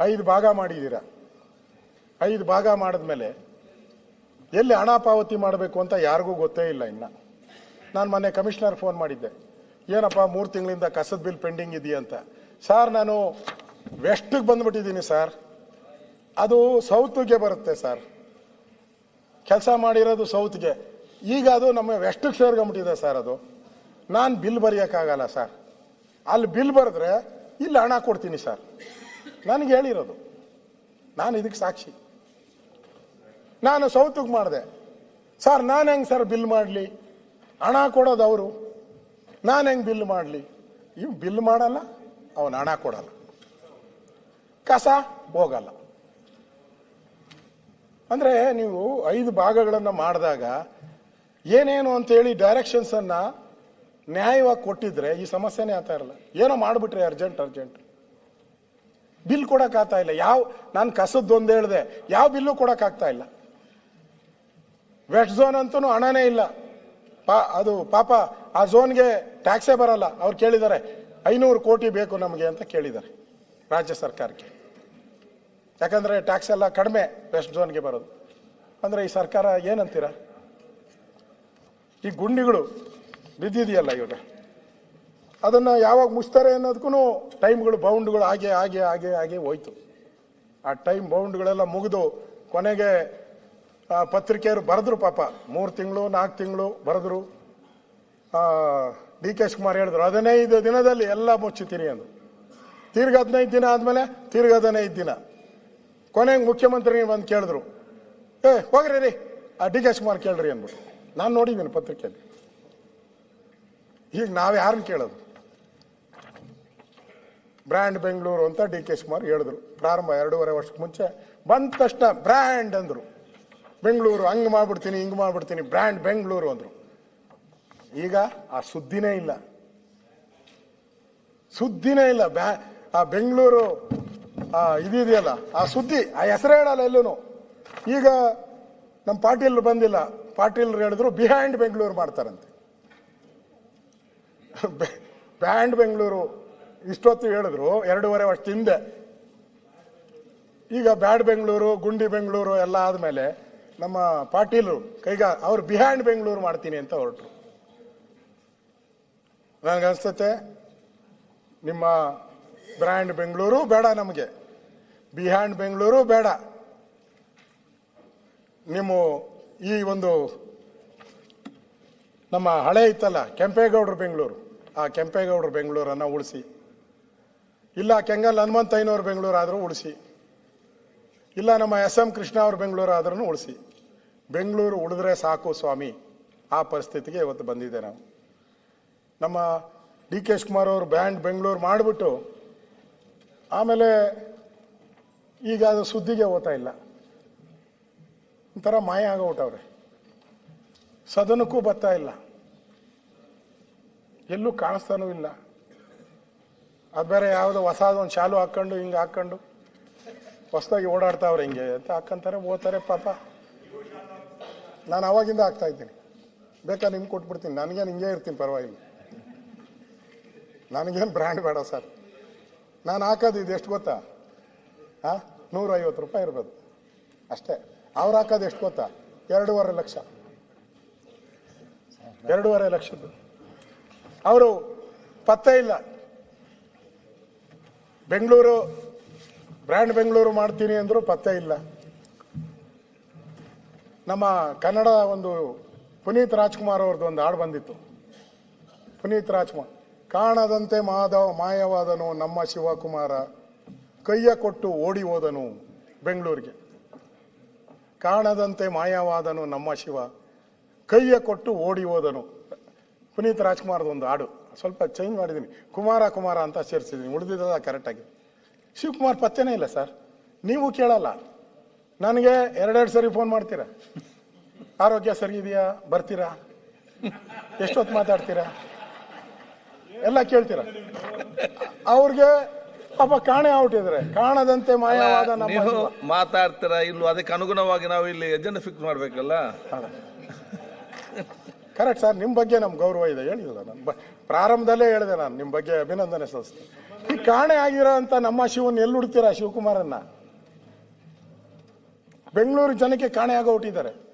ಐದು ಭಾಗ ಮಾಡಿದ್ದೀರಾ? ಐದು ಭಾಗ ಮಾಡಿದ್ಮೇಲೆ ಎಲ್ಲಿ ಹಣ ಪಾವತಿ ಮಾಡಬೇಕು ಅಂತ ಯಾರಿಗೂ ಗೊತ್ತೇ ಇಲ್ಲ ಇನ್ನ. ನಾನು ಮೊನ್ನೆ ಕಮಿಷನರ್ ಫೋನ್ ಮಾಡಿದ್ದೆ. ಏನಪ್ಪ, ಮೂರು ತಿಂಗಳಿಂದ ಕಸದ ಬಿಲ್ ಪೆಂಡಿಂಗ್ ಇದೆಯಾ ಅಂತ. ಸರ್, ನಾನು ವೆಸ್ಟ್ಗೆ ಬಂದ್ಬಿಟ್ಟಿದ್ದೀನಿ ಸರ್. ಅದು ಸೌತ್ಗೆ ಬರುತ್ತೆ ಸರ್. ಕೆಲಸ ಮಾಡಿರೋದು ಸೌತ್ಗೆ. ಈಗ ಅದು ನಮ್ಮ ವೆಸ್ಟ್ಗೆ ಸೇರ್ಕೊಂಬಿಟ್ಟಿದೆ ಸರ್ ಅದು. ನಾನು ಬಿಲ್ ಬರೆಯೋಕ್ಕಾಗಲ್ಲ ಸರ್. ಅಲ್ಲಿ ಬಿಲ್ ಬರೆದ್ರೆ ಇಲ್ಲಿ ಹಣ ಕೊಡ್ತೀನಿ ಸರ್. ನನಗೆ ಹೇಳಿರೋದು. ನಾನು ಇದಕ್ಕೆ ಸಾಕ್ಷಿ. ನಾನು ಸೌತಿಗೆ ಮಾಡಿದೆ. ಸರ್, ನಾನು ಹೆಂಗೆ ಸರ್ ಬಿಲ್ ಮಾಡಲಿ? ಹಣ ಕೊಡೋದು ಅವರು. ನಾನು ಹೆಂಗೆ ಬಿಲ್ ಮಾಡಲಿ? ಇವ್ ಬಿಲ್ ಮಾಡಲ್ಲ, ಅವನು ಹಣ ಕೊಡಲ್ಲ. ಕಸ ಹೋಗಲ್ಲ. ಅಂದರೆ ನೀವು ಐದು ಭಾಗಗಳನ್ನು ಮಾಡಿದಾಗ ಏನೇನು ಅಂತೇಳಿ ಡೈರೆಕ್ಷನ್ಸನ್ನು ನ್ಯಾಯವಾಗಿ ಕೊಟ್ಟಿದ್ರೆ ಈ ಸಮಸ್ಯೆನೇ ಆಗ್ತಾ ಇರಲ್ಲ. ಏನೋ ಮಾಡಿಬಿಟ್ರೆ ಅರ್ಜೆಂಟ್ ಅರ್ಜೆಂಟ್ ಬಿಲ್ ಕೊಡಕ್ಕಾಗ್ತಾ ಇಲ್ಲ. ಯಾವ, ನಾನು ಕಸದ್ದು ಒಂದು ಹೇಳಿದೆ. ಯಾವ ಬಿಲ್ಲು ಕೊಡೋಕ್ಕಾಗ್ತಾ ಇಲ್ಲ. ವೆಸ್ಟ್ ಝೋನ್ ಅಂತೂ ಹಣನೇ ಇಲ್ಲ. ಪಾ, ಅದು ಪಾಪ ಆ ಝೋನ್ಗೆ ಟ್ಯಾಕ್ಸೇ ಬರಲ್ಲ. ಅವ್ರು ಕೇಳಿದ್ದಾರೆ, ಐನೂರು ಕೋಟಿ ಬೇಕು ನಮಗೆ ಅಂತ ಕೇಳಿದ್ದಾರೆ ರಾಜ್ಯ ಸರ್ಕಾರಕ್ಕೆ. ಯಾಕಂದ್ರೆ ಟ್ಯಾಕ್ಸ್ ಎಲ್ಲ ಕಡಿಮೆ ವೆಸ್ಟ್ ಝೋನ್ಗೆ ಬರೋದು. ಅಂದ್ರೆ ಈ ಸರ್ಕಾರ ಏನಂತೀರ? ಈ ಗುಂಡಿಗಳು ಬಿದ್ದಿದೆಯಲ್ಲ ಇವಾಗ ಅದನ್ನ ಯಾವಾಗ ಮುಚ್ತಾರೆ ಅನ್ನೋದಕ್ಕೂ ಟೈಮ್ಗಳು ಬೌಂಡ್ಗಳು ಹಾಗೆ ಹಾಗೆ ಹಾಗೆ ಹಾಗೆ ಹೋಯ್ತು. ಆ ಟೈಮ್ ಬೌಂಡ್ಗಳೆಲ್ಲ ಮುಗಿದು ಕೊನೆಗೆ ಪತ್ರಿಕೆಯವರು ಬರೆದ್ರು ಪಾಪ. ಮೂರು ತಿಂಗಳು, ನಾಲ್ಕು ತಿಂಗಳು ಬರೆದ್ರು. ಡಿ ಕೆ ಶಿವಕುಮಾರ್ ಹೇಳಿದ್ರು, ಹದಿನೈದು ದಿನದಲ್ಲಿ ಎಲ್ಲ ಮುಚ್ಚುತ್ತೀನಿ ಅಂದರು. ತಿರ್ಗ ಹದಿನೈದು ದಿನ ಆದಮೇಲೆ ತಿರ್ಗ ಹದಿನೈದು ದಿನ. ಕೊನೆಗೆ ಮುಖ್ಯಮಂತ್ರಿ ಬಂದು ಕೇಳಿದ್ರು, ಏ, ಹೋಗ್ರಿ ರೀ. ಆ ಡಿ ಕೆ ಶಿವಕುಮಾರ್ ಕೇಳ್ರಿ ಅಂದ್ಬಿಟ್ಟು. ನಾನು ನೋಡಿದ್ದೀನಿ ಪತ್ರಿಕೆಯಲ್ಲಿ. ಈಗ ನಾವು ಯಾರನ್ನ ಕೇಳೋದು? ಬ್ರ್ಯಾಂಡ್ ಬೆಂಗಳೂರು ಅಂತ ಡಿ ಕೆ ಶಿವಕುಮಾರ್ ಹೇಳಿದ್ರು. ಪ್ರಾರಂಭ ಎರಡೂವರೆ ವರ್ಷಕ್ಕೆ ಮುಂಚೆ. ಬಂದ ತಕ್ಷಣ ಬ್ರ್ಯಾಂಡ್ ಅಂದರು. ಬೆಂಗಳೂರು ಹಂಗೆ ಮಾಡ್ಬಿಡ್ತೀನಿ, ಹಿಂಗೆ ಮಾಡ್ಬಿಡ್ತೀನಿ, ಬ್ರ್ಯಾಂಡ್ ಬೆಂಗಳೂರು ಅಂದರು. ಈಗ ಆ ಸುದ್ದಿನೇ ಇಲ್ಲ. ಸುದ್ದಿನೇ ಇಲ್ಲ. ಬ್ಯಾ, ಆ ಬೆಂಗಳೂರು, ಆ ಇದಿದೆಯಲ್ಲ, ಆ ಸುದ್ದಿ, ಆ ಹೆಸರು ಹೇಳಲ್ಲ ಎಲ್ಲೂ ಈಗ ನಮ್ಮ ಪಾಟೀಲ್ ಬಂದಿಲ್ಲ. ಪಾಟೀಲ್ ಹೇಳಿದ್ರು, ಬಿಹೈಂಡ್ ಬೆಂಗಳೂರು ಮಾಡ್ತಾರಂತೆ. ಬ್ಯಾಂಡ್ ಬೆಂಗಳೂರು ಇಷ್ಟೊತ್ತು ಹೇಳಿದ್ರು, ಎರಡೂವರೆ ವರ್ಷ ಹಿಂದೆ. ಈಗ ಬ್ಯಾಡ್ ಬೆಂಗಳೂರು, ಗುಂಡಿ ಬೆಂಗಳೂರು ಎಲ್ಲ ಆದಮೇಲೆ ನಮ್ಮ ಪಾಟೀಲರು ಕೈಗ, ಅವ್ರು ಬಿಹೈಂಡ್ ಬೆಂಗಳೂರು ಮಾಡ್ತೀನಿ ಅಂತ ಹೊರಟರು. ನನಗನ್ಸುತ್ತೆ ನಿಮ್ಮ ಬ್ರ್ಯಾಂಡ್ ಬೆಂಗಳೂರು ಬೇಡ ನಮಗೆ. ಬಿಹೈಂಡ್ ಬೆಂಗಳೂರು ಬೇಡ. ನಿಮ್ಮ ಈ ಒಂದು ನಮ್ಮ ಹಳೆ ಇತ್ತಲ್ಲ ಕೆಂಪೇಗೌಡರು ಬೆಂಗಳೂರು, ಆ ಕೆಂಪೇಗೌಡರು ಬೆಂಗಳೂರನ್ನು ಉಳಿಸಿ. ಇಲ್ಲ, ಕೆಂಗಲ್ ಹನುಮಂತಯ್ಯನವ್ರ ಬೆಂಗಳೂರು ಆದರೂ ಉಳಿಸಿ. ಇಲ್ಲ, ನಮ್ಮ ಎಸ್ ಎಂ ಕೃಷ್ಣ ಅವ್ರ ಬೆಂಗಳೂರು ಆದ್ರೂ ಉಳಿಸಿ. ಬೆಂಗಳೂರು ಉಳಿದ್ರೆ ಸಾಕು ಸ್ವಾಮಿ. ಆ ಪರಿಸ್ಥಿತಿಗೆ ಇವತ್ತು ಬಂದಿದೆ ನಾವು. ನಮ್ಮ ಡಿ ಕೆ ಶಿವಕುಮಾರ್ ಅವರು ಬ್ಯಾಂಡ್ ಬೆಂಗಳೂರು ಮಾಡಿಬಿಟ್ಟು, ಆಮೇಲೆ ಈಗ ಅದು ಸುದ್ದಿಗೆ ಓದ್ತಾ ಇಲ್ಲ. ಒಂಥರ ಮಾಯ ಆಗೋಟವ್ರೆ ಸದನಕ್ಕೂ ಬರ್ತಾ ಇಲ್ಲ. ಎಲ್ಲೂ ಕಾಣಿಸ್ತಾನೂ ಇಲ್ಲ. ಅದು ಬೇರೆ ಯಾವುದೋ ಒಂದು ಶಾಲು ಹಾಕೊಂಡು ಹಿಂಗೆ ಹಾಕ್ಕೊಂಡು ಹೊಸದಾಗಿ ಓಡಾಡ್ತಾವ್ರೆ ಹಿಂಗೆ ಅಂತ ಹಾಕ್ಕಂತಾರೆ ಓದ್ತಾರೆ, ಪಾಪ. ನಾನು ಅವಾಗಿಂದ ಆಗ್ತಾ ಇದ್ದೀನಿ. ಬೇಕಾ ನಿಮ್ಗೆ ಕೊಟ್ಬಿಡ್ತೀನಿ. ನನಗೇನು ಹಿಂಗೆ ಇರ್ತೀನಿ, ಪರವಾಗಿಲ್ಲ. ನನಗೇನು ಬ್ರ್ಯಾಂಡ್ ಬೇಡ ಸರ್. ನಾನು ಹಾಕೋದು ಇದು ಎಷ್ಟು ಗೊತ್ತಾ? ಹಾಂ ನೂರೈವತ್ತು ರೂಪಾಯಿ ಇರ್ಬೋದು. ಅಷ್ಟೇ. ಅವ್ರು ಹಾಕೋದು ಎಷ್ಟು ಗೊತ್ತಾ? ಎರಡೂವರೆ ಲಕ್ಷ. ಎರಡೂವರೆ ಲಕ್ಷದ್ದು. ಅವರು ಪತ್ತೆ ಇಲ್ಲ. ಬೆಂಗಳೂರು, ಬ್ರ್ಯಾಂಡ್ ಬೆಂಗಳೂರು ಮಾಡ್ತೀನಿ ಅಂದರೂ ಪತ್ತೆ ಇಲ್ಲ. ನಮ್ಮ ಕನ್ನಡ ಒಂದು ಪುನೀತ್ ರಾಜ್ಕುಮಾರ್ ಅವ್ರದ್ದು ಒಂದು ಹಾಡು ಬಂದಿತ್ತು. ಪುನೀತ್ ರಾಜ್ಕುಮಾರ್, ಕಾಣದಂತೆ ಮಾಧವ ಮಾಯವಾದನು ನಮ್ಮ ಶಿವಕುಮಾರ, ಕೈಯ ಕೊಟ್ಟು ಓಡಿ ಹೋದನು ಬೆಂಗಳೂರಿಗೆ. ಕಾಣದಂತೆ ಮಾಯವಾದನು ನಮ್ಮ ಶಿವ, ಕೈಯ ಕೊಟ್ಟು ಓಡಿ ಹೋದನು. ಪುನೀತ್ ರಾಜ್ಕುಮಾರ್ದು ಒಂದು ಹಾಡು. ಸ್ವಲ್ಪ ಚೇಂಜ್ ಮಾಡಿದ್ದೀನಿ. ಕುಮಾರ ಕುಮಾರ ಅಂತ ಸೇರಿಸಿದ್ದೀನಿ. ಉಳಿದಿದ್ದ ಕರೆಕ್ಟಾಗಿ ಶಿವಕುಮಾರ್ ಪತ್ತೆನೇ ಇಲ್ಲ ಸರ್. ನೀವು ಕೇಳಲ್ಲ. ನನಗೆ ಎರಡೆರಡು ಸರಿ ಫೋನ್ ಮಾಡ್ತೀರಾ? ಆರೋಗ್ಯ ಸರಿ ಇದೆಯಾ ಬರ್ತೀರಾ? ಎಷ್ಟೊತ್ತು ಮಾತಾಡ್ತೀರಾ? ಎಲ್ಲ ಕೇಳ್ತೀರಾ? ಅವ್ರಿಗೆ ಪಾಪ ಕಾಣೆ ಔಟಿದ್ರೆ ಕಾಣದಂತೆ ಮಾಯವಾದ ನಮ್ಮ ನೀವು ಮಾತಾಡ್ತೀರಾ ಇಲ್ವೋ? ಅದಕ್ಕೆ ಅನುಗುಣವಾಗಿ ನಾವು ಇಲ್ಲಿ ಎಜೆಂಡ ಫಿಕ್ಸ್ ಮಾಡ್ಬೇಕಲ್ಲ? ಕರೆಕ್ಟ್ ಸರ್ ನಿಮ್ಮ ಬಗ್ಗೆ ನಮ್ಮ ಗೌರವ ಇದೆ ಹೇಳಿಲ್ಲ ನಾನು. ಪ್ರಾರಂಭದಲ್ಲೇ ಹೇಳಿದೆ ನಾನು ನಿಮ್ಮ ಬಗ್ಗೆ ಅಭಿನಂದನೆ ಸಲ್ಲಿಸ್ತೀನಿ. ಈ ಕಾಣೆ ಆಗಿರೋ ಅಂತ ನಮ್ಮ ಶಿವನ್ ಎಲ್ಲಿ ಹುಡ್ತೀರಾ ಶಿವಕುಮಾರನ್ನ? ಬೆಂಗಳೂರು ಜನಕ್ಕೆ ಕಾಣೆ ಹುಟ್ಟಿದ್ದಾರೆ.